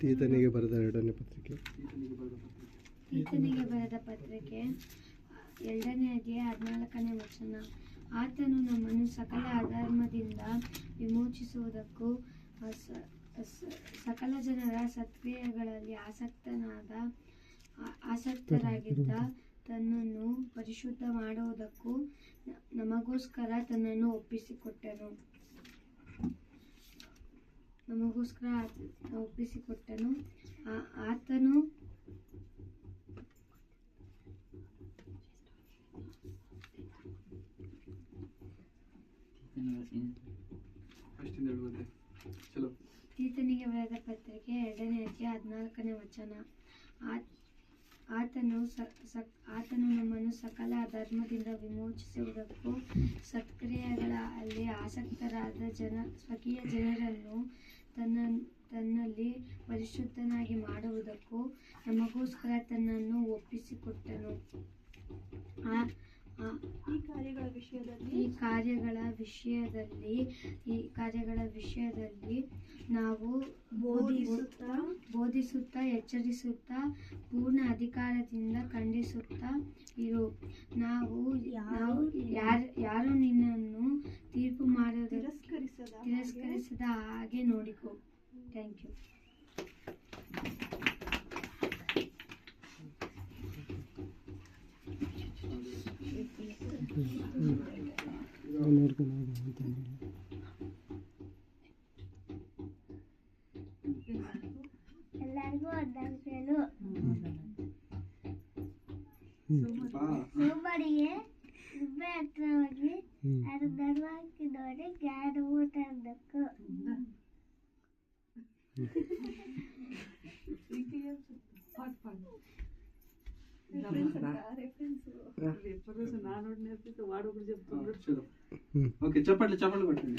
ತೀತನಿಗೆ ಬರೆದ ಎರಡನೇ ಪತ್ರಿಕೆ. ಈತನಿಗೆ ಬರೆದ ಪತ್ರಿಕೆ, ಎರಡನೇ ಅಧ್ಯಾಯ ಹದಿನಾಲ್ಕನೇ ವಚನ. ಆತನು ನಮ್ಮನ್ನು ಸಕಲ ಅಧರ್ಮದಿಂದ ವಿಮೋಚಿಸುವುದಕ್ಕೂ ಸಕಲ ಜನರ ಸತ್ಕ್ರಿಯೆಗಳಲ್ಲಿ ಆಸಕ್ತನಾದ ಆಸಕ್ತರಾಗಿದ್ದ ತನ್ನನ್ನು ಪರಿಶುದ್ಧ ಮಾಡುವುದಕ್ಕೂ ನಮಗೋಸ್ಕರ ತನ್ನನ್ನು ಒಪ್ಪಿಸಿಕೊಟ್ಟನು. ನಮಗೋಸ್ಕರ ಒಪ್ಪಿಸಿಕೊಟ್ಟನು ಆ- ಆತನು ತೀತನಿಗೆ ಬರೆದ ಪತ್ರಿಕೆ ಎರಡನೇ ಅಧ್ಯಾಯ ಹದಿನಾಲ್ಕನೇ ವಚನ. ಆತ್- ಆತನು ಆತನು ನಮ್ಮನ್ನು ಸಕಲ ಧರ್ಮದಿಂದ ವಿಮೋಚಿಸುವುದಕ್ಕೂ ಸತ್ಕ್ರಿಯೆಗಳ ಅಲ್ಲಿ ಆಸಕ್ತರಾದ ಜನ, ಸ್ವಕೀಯ ಜನರನ್ನು ತನ್ನ, ತನ್ನಲ್ಲಿ ಪರಿಶುದ್ಧನಾಗಿ ಮಾಡುವುದಕ್ಕೂ ನಮಗೋಸ್ಕರ ತನ್ನನ್ನು ಒಪ್ಪಿಸಿಕೊಟ್ಟನು. ಆ ಆ- ಈ ಕಾರ್ಯಗಳ ವಿಷಯದಲ್ಲಿ ಈ ಕಾರ್ಯಗಳ ವಿಷಯದಲ್ಲಿ ಈ ಕಾರ್ಯಗಳ ವಿಷಯದಲ್ಲಿ ನಾವು ಬೋಧಿಸುತ್ತಾ ಬೋಧಿಸುತ್ತಾ ಎಚ್ಚರಿಸುತ್ತಾ ಪೂರ್ಣ ಅಧಿಕಾರದಿಂದ ಖಂಡಿಸುತ್ತಾ ಇರು. ನಾವು ನಾವು ಯಾರು ಯಾರು ನಿನ್ನನ್ನು ತೀರ್ಪು ಮಾಡೋದಕ್ಕೆ ತಿರಸ್ಕರಿಸದ ಹಾಗೆ ತಿರಸ್ಕರಿಸದ ಹಾಗೆ ನೋಡಿಕೊ. Thank you. ಹೋಗು ಅಂತಂದ್ರೆ ಎಲ್ಲರಿಗೂ ಅಡ್ಡಾಡ್ಸಲು ಬಾ ಸೋಮವಾರಿಗೆ ಗುಬ್ಬೆ ಹತ್ರ ಹೋಗಿ ಹ್ಞೂ ಅದು ಧರ್ಮಕ್ಕೆ ನೋಡಿ ಜ್ಞಾನ ಊಟ ಅಂದಕ್ಕು ఆ, చలో ಹ್ಞೂ ఓకే ಓಕೆ ಚಪ್ಪಲಿ ಚಪ್ಪಲಿ ಕೊಡ್ತೀನಿ.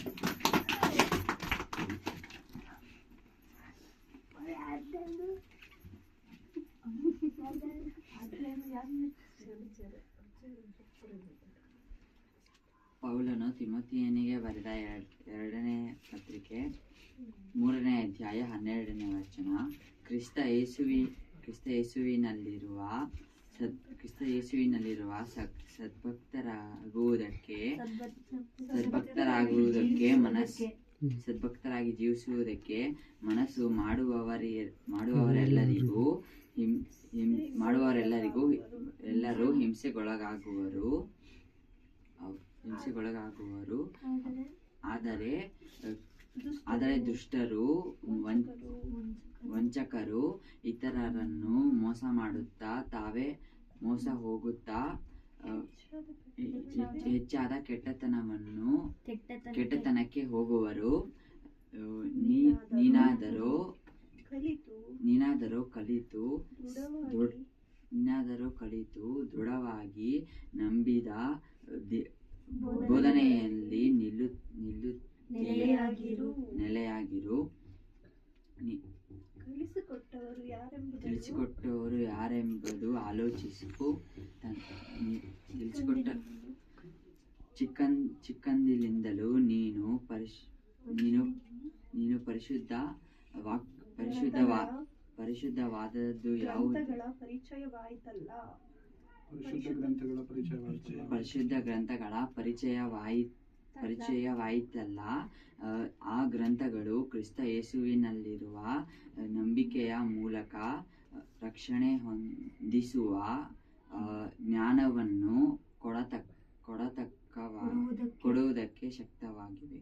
ಪೌಲನು ತಿಮತಿಯನಿಗೆ ಬರೆದ ಎರಡನೇ ಪತ್ರಿಕೆ ಮೂರನೇ ಅಧ್ಯಾಯ ಹನ್ನೆರಡನೇ ವಚನ. ಕ್ರಿಸ್ತ ಯೇಸುವಿ ಕ್ರಿಸ್ತ ಯೇಸುವಿನಲ್ಲಿರುವ ಸದ್ ಕ್ರಿಸ್ತ ಯೇಸುವಿನಲ್ಲಿರುವ ಸತ್ ಸದ್ಭಕ್ತರಾಗುವುದಕ್ಕೆ ಸದ್ಭಕ್ತರಾಗುವುದಕ್ಕೆ ಮನಸ್ಸು ಸದ್ಭಕ್ತರಾಗಿ ಜೀವಿಸುವುದಕ್ಕೆ ಮನಸ್ಸು ಮಾಡುವವರಿ ಮಾಡುವವರೆಲ್ಲರಿಗೂ ಹಿಂ ಹಿಂ ಮಾಡುವವರೆಲ್ಲರಿಗೂ ಎಲ್ಲರೂ ಹಿಂಸೆಗೊಳಗಾಗುವರು. ಹಿಂಸೆಗೊಳಗಾಗುವರು. ಆದರೆ ಆದರೆ ದುಷ್ಟರು ವಂಚಕರು ಇತರರನ್ನು ಮೋಸ ಮಾಡುತ್ತಾ ತಾವೇ ಮೋಸ ಹೋಗುತ್ತಾ ಹೆಚ್ಚಾದ ಕೆಟ್ಟತನವನ್ನು ಕೆಟ್ಟತನಕ್ಕೆ ಹೋಗುವರು. ನೀನಾದರೂ ನೀನಾದರೂ ಕಲಿತು ನೀನಾದರೂ ಕಲಿತು ದೃಢವಾಗಿ ನಂಬಿದ ಬೋಧನೆಯಲ್ಲಿ ನಿಲ್ಲು ನಿಲ್ಲು ನೆಲೆಯಾಗಿರು. ನೆಲೆಯಾಗಿರು. ನಿ- ಕಲಿಸಿಕೊಟ್ಟವರು ಯಾರೆಂಬುದನ್ನು ತಿಳಿಸಿಕೊಟ್ಟವರು ಯಾರೆಂಬುದು ಆಲೋಚಿಸು. ತಿಳಿಸಿಕೊಟ್ಟ ಚಿಕ್ಕನ್ ಚಿಕ್ಕಂದಿನಿಂದಲೂ ನೀನು ಪರಿಶ್ ನೀನು ನೀನು ಪರಿಶುದ್ಧ ವಾಕ್ ಪರಿಶುದ್ಧವಾ ಪರಿಶುದ್ಧವಾದದ್ದು ಯಾವುದು? ಗ್ರಂಥಗಳ ಪರಿಚಯವಾಯಿತಲ್ಲ. ಪರಿಶುದ್ಧ ಗ್ರಂಥಗಳ ಪರಿಚಯವಾಯಿತು ಪರಿಶುದ್ಧ ಗ್ರಂಥಗಳ ಪರಿಚಯವಾಯಿ ಪರಿಚಯವಾಯಿತಲ್ಲ. ಆ, ಗ್ರಂಥಗಳು ಕ್ರಿಸ್ತ ಯೇಸುವಿನಲ್ಲಿರುವ ನಂಬಿಕೆಯ ಮೂಲಕ ರಕ್ಷಣೆ ಹೊಂದಿಸುವ ಜ್ಞಾನವನ್ನು ಕೊಡತಕ್ಕ ಕೊಡತಕ್ಕವ ಕೊಡುವುದಕ್ಕೆ. ಶಕ್ತವಾಗಿವೆ.